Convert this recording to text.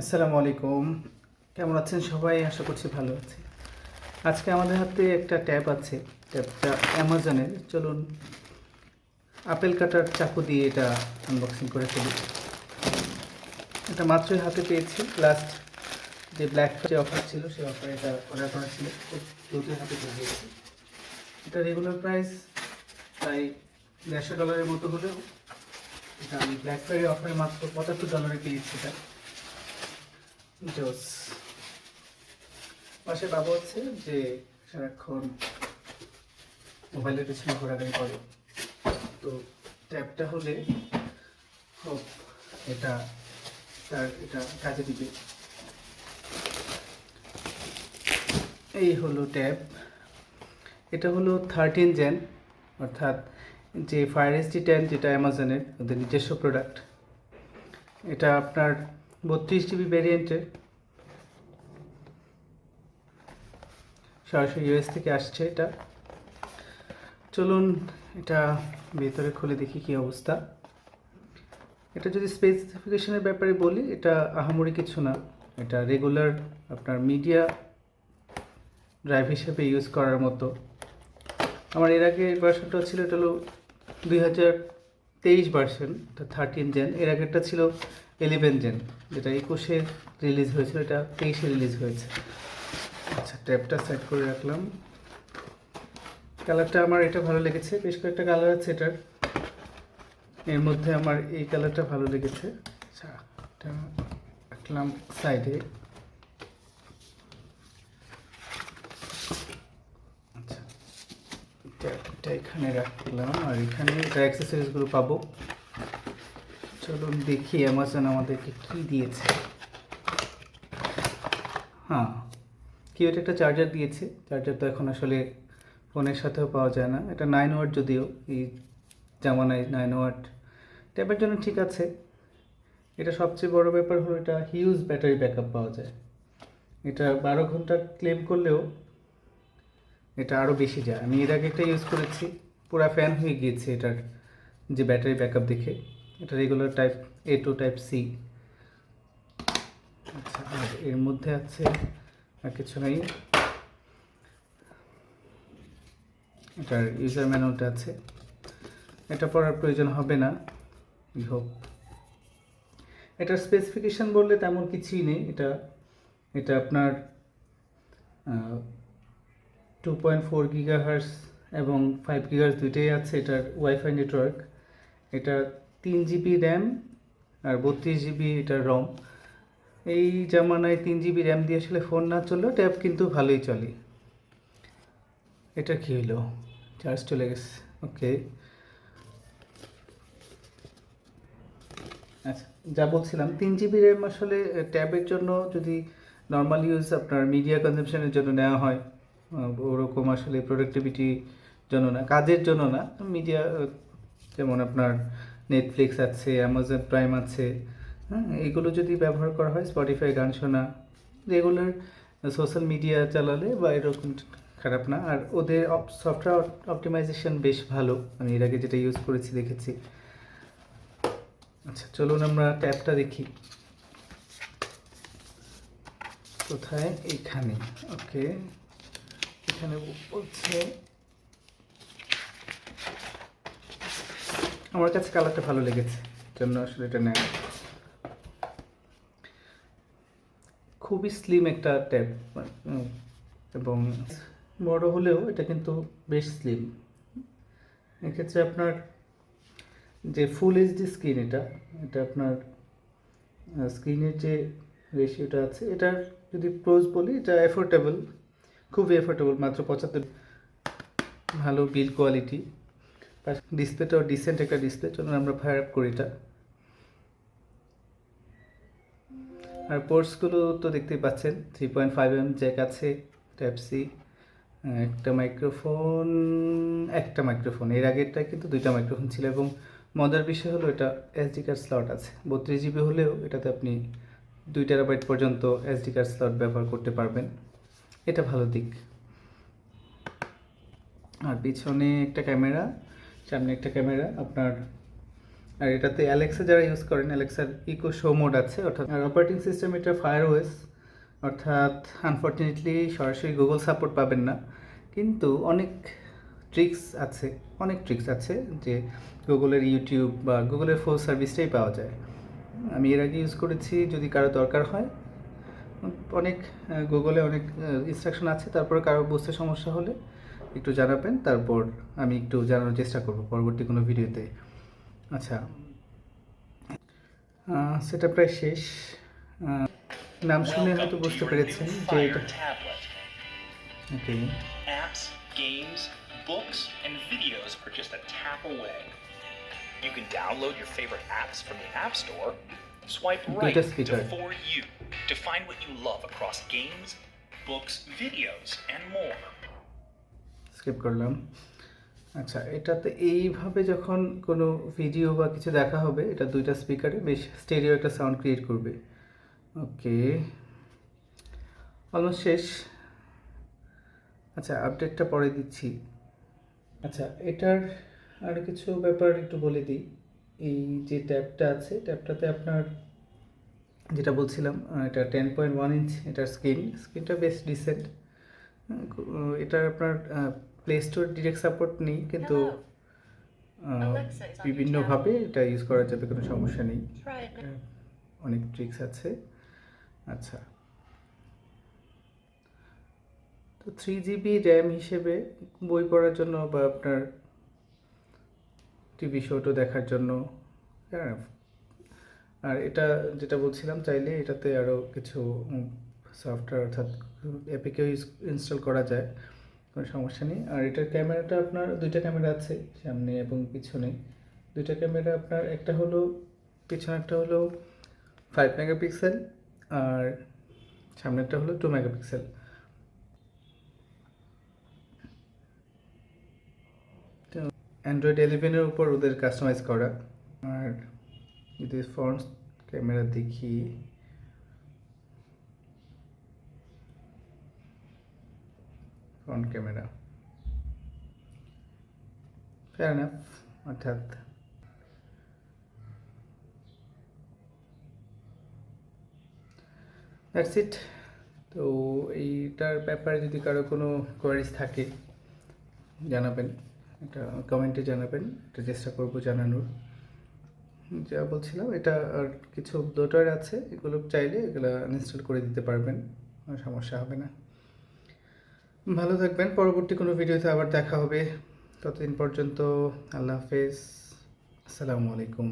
আসসালামু আলাইকুম। কেমন আছেন সবাই? আশা করছি ভালো আছে। আজকে আমাদের হাতে একটা ট্যাব আছে। ট্যাবটা অ্যামাজনের। চলুন, আপেল কাটার চাকু দিয়ে এটা আনবক্সিং করে ফেলি। এটা মাত্রই হাতে পেয়েছি। লাস্ট যে ব্ল্যাক যে অফার ছিল, সেই অফারে এটা অর্ডার করা ছিল। দ্রুতই হাতে পেয়ে গিয়েছি এটা রেগুলার প্রাইস প্রায় দেড়শো ডলারের মতো হলেও এটা আমি ব্ল্যাক ফ্রাইডে অফারে মাত্র পঁচাত্তর ডলারে পেয়েছি এটা। জোস। পাশে বাবু আছে যে সারাক্ষণ মোবাইলের পেছনে ঘোরাঘুরি করে। তো ট্যাবটা হলে হোক এটা তার, এটা কাজে দিবে। এই হলো ট্যাব। এটা হলো থার্টিন জেন অর্থাৎ যে ফায়ার এসটি টেন যেটা অ্যামাজনের ওদের নিজস্ব প্রোডাক্ট এটা আপনার বত্রিশ জিবি ভ্যারিয়েন্টের সরাসরি ইউএস থেকে আসছে এটা। চলুন এটা ভেতরে খুলে দেখি কি অবস্থা। এটা যদি স্পেসিফিকেশনের ব্যাপারে বলি, এটা আহামরি কিছু না। এটা রেগুলার আপনার মিডিয়া ড্রাইভ হিসেবে ইউজ করার মতো। আমার এর আগে ভার্সনটা ছিল, এটা হলো দুই হাজার তেইশ ভার্সন থার্টিন জেন এর আগেরটা ছিল ইলেভেন জেন যেটা একুশে রিলিজ হয়েছিল, এটা তেইশে রিলিজ হয়েছে। আচ্ছা ট্যাবটা সেট করে রাখলাম। কালারটা আমার এটা ভালো লেগেছে, বেশ কয়েকটা কালার আছে এটার। এর মধ্যে আমার এই কালারটা ভালো লেগেছে। আচ্ছা এটা রাখলাম সাইডে আচ্ছা এখানে রাখলাম, আর এখানে এটা অ্যাক্সেসরিজগুলো পাবো। চলুন দেখি অ্যামাজন আমাদেরকে কি দিয়েছে। হ্যাঁ কেউ একটা চার্জার দিয়েছে? চার্জার তো এখন আসলে ফোনের সাথেও পাওয়া যায় না। এটা নাইন ওয়াট যদিও, এই জামানায় নাইন ওয়াট ট্যাবের জন্য ঠিক আছে। এটা সবচেয়ে বড় ব্যাপার হলো এটা হিউজ ব্যাটারি ব্যাকআপ পাওয়া যায়। এটা বারো ঘণ্টা ক্লেম করলেও এটা আরও বেশি যায়। আমি এর আগে একটা ইউজ করেছি, পুরা ফ্যান হয়ে গিয়েছে এটার যে ব্যাটারি ব্যাকআপ দেখে। এটা regular type A to type C আচ্ছা আর এর মধ্যে আছে আর কিছু নেই। এটার ইউজার ম্যানুয়ালটা আছে। এটা পড়ার প্রয়োজন হবে না। হোক এটার স্পেসিফিকেশন বললে তেমন কিছুই নেই। এটা এটা আপনার টু পয়েন্ট ফোর গিগাহার্স এবং ফাইভ গিগাহার্স দুইটাই আছে। এটার ওয়াইফাই নেটওয়ার্ক এটা তিন জিবি র্যাম আর বত্রিশ জিবি এটা রম এই জামানায় তিন জিবি র্যাম দিয়ে আসলে ফোন না চললেও ট্যাব কিন্তু ভালোই চলে। এটা কি হলো? চার্জ চলে গেছে। ওকে আচ্ছা যা বলছিলাম, তিন জিবি র্যাম আসলে ট্যাবের জন্য যদি নর্মাল ইউজ আপনার মিডিয়া কনজামশনের জন্য নেওয়া হয় ওরকম আসলে প্রোডাক্টিভিটি জন্য না, কাজের জন্য না মিডিয়া যেমন আপনার নেটফ্লিক্স আছে অ্যামাজন প্রাইম আছে হ্যাঁ এগুলো যদি ব্যবহার করা হয় স্পটিফাই গান শোনা, রেগুলার সোশ্যাল মিডিয়া চালালে বা এরকম খারাপ না। আর ওদের সফটওয়্যার অপটিমাইজেশন বেশ ভালো। আমি এর আগে যেটা ইউজ করেছি, দেখেছি। আচ্ছা চলুন আমরা ট্যাবটা দেখি। কোথায়? এখানে। ওকে এখানে বলছে আমার কাছে কালারটা ভালো লেগেছে, জন্য আসলে এটা নেয়। খুবই স্লিম একটা ট্যাব, এবং বড় হলেও এটা কিন্তু বেশ স্লিম এক্ষেত্রে আপনার যে ফুল এইচডি স্ক্রিন এটা এটা আপনার স্ক্রিনের যে রেশিওটা আছে, এটার যদি প্রোজ বলি, এটা এফোর্টেবল খুবই এফোর্টেবল মাত্র পঁচাত্তর, ভালো বিল কোয়ালিটি ডিসপ্লেটাও ডিসেন্ট একটা ডিসপ্লে চলুন আমরা ফায়ার আপ করি এটা। আর পোর্টসগুলো তো দেখতেই পাচ্ছেন three point five M jack আছে টাইপ সি একটা মাইক্রোফোন একটা মাইক্রোফোন এর আগেরটা কিন্তু দুইটা মাইক্রোফোন ছিল এবং মজার বিষয় হলো এটা এসডি কার্ড স্লট আছে। বত্রিশ জিবি হলেও এটাতে আপনি দুই টেরাবাইট পর্যন্ত এসডি কার্ড স্লট ব্যবহার করতে পারবেন। এটা ভালো দিক। আর পিছনে একটা ক্যামেরা। সামনে একটা ক্যামেরা, আপনার, আর এটাতে অ্যালেক্সা যারা ইউজ করেন অ্যালেক্সার ইকো শো মোড আছে, অর্থাৎ, আর অপারেটিং সিস্টেম এটা ফায়ার ওয়েস অর্থাৎ আনফর্চুনেটলি সরাসরি গুগল সাপোর্ট পাবেন না। কিন্তু অনেক ট্রিক্স আছে, অনেক ট্রিক্স আছে যে গুগলের ইউটিউব বা গুগলের ফুল সার্ভিসটাই পাওয়া যায়। আমি এর আগে ইউজ করেছি, যদি কারও দরকার হয়। অনেক গুগলে অনেক ইনস্ট্রাকশন আছে, তারপরে কারও বুঝতে সমস্যা হলে একটু জানাবেন তারপর আমি একটু জানানোর চেষ্টা করব পরবর্তী কোনো ভিডিওতে আচ্ছা আহ, সেটা প্রায় শেষ আহ, নাম শুনে হয়তো বুঝতে পেরেছেন যে Fire এটা tablet. Okay Apps, games, books, and videos are just a tap away. You can download your favorite apps from the App Store, swipe right Data speaker. to For You to find what you love across games, books, videos, and more. Skip করলাম। আচ্ছা এটাতে এইভাবে যখন কোনো video বা কিছু দেখা হবে, এটা দুইটা স্পিকারে বেশ স্টেরিও একটা সাউন্ড ক্রিয়েট করবে। ওকে অলমোস্ট শেষ। আচ্ছা আপডেটটা পরে দিচ্ছি। আচ্ছা এটার আর কিছু ব্যাপার একটু বলে দিই। এই যে ট্যাবটা আছে ট্যাবটাতে আপনার যেটা বলছিলাম এটা টেন পয়েন্ট ওয়ান ইঞ্চ এটার স্ক্রিন স্ক্রিনটা বেশ ডিসেন্ট এটা আপনার প্লে স্টোর ডিরেক্ট সাপোর্ট নেই কিন্তু বিভিন্নভাবে এটা ইউজ করা যাবে কোনো সমস্যা নেই. এটা অনেক ট্রিক্স আছে। আচ্ছা। তো থ্রি জিবি র্যাম হিসেবে বই পড়ার জন্য বা আপনার টিভি শোটো দেখার জন্য হ্যাঁ। আর এটা যেটা বলছিলাম চাইলে এটাতে আরও কিছু সফটওয়্যার অর্থাৎ অ্যাপিকেও ইনস্টল করা যায়। কোনো সমস্যা নেই। আর এটার ক্যামেরাটা আপনার, দুইটা ক্যামেরা আছে সামনে এবং পিছনে। দুইটা ক্যামেরা আপনার, একটা হলো, পিছনে একটা হলো ফাইভ মেগাপিক্সেল আর সামনেরটা হলো টু মেগাপিক্সেল অ্যান্ড্রয়েড ইলেভেনের উপর ওদের কাস্টমাইজ করা। আর যদি ফ্রন্ট ক্যামেরা দেখি ফ্রন্ট ক্যামেরা ফেয়ার এনাফ অর্থাৎ দ্যাটস ইট তো এইটার ব্যাপারে যদি কারও কোনো কোয়ারিজ থাকে, জানাবেন। এটা কমেন্টে জানাবেন এটা চেষ্টা করব জানানোর। যা বলছিলাম, এটা আর কিছু ব্লোটার আছে, এগুলো চাইলে এগুলো ইনস্টল করে দিতে পারবেন সমস্যা হবে না। ভালো থাকবেন পরবর্তী কোনো ভিডিওতে আবার দেখা হবে। ততদিন পর্যন্ত আল্লাহ হাফেজ। আসসালামু আলাইকুম।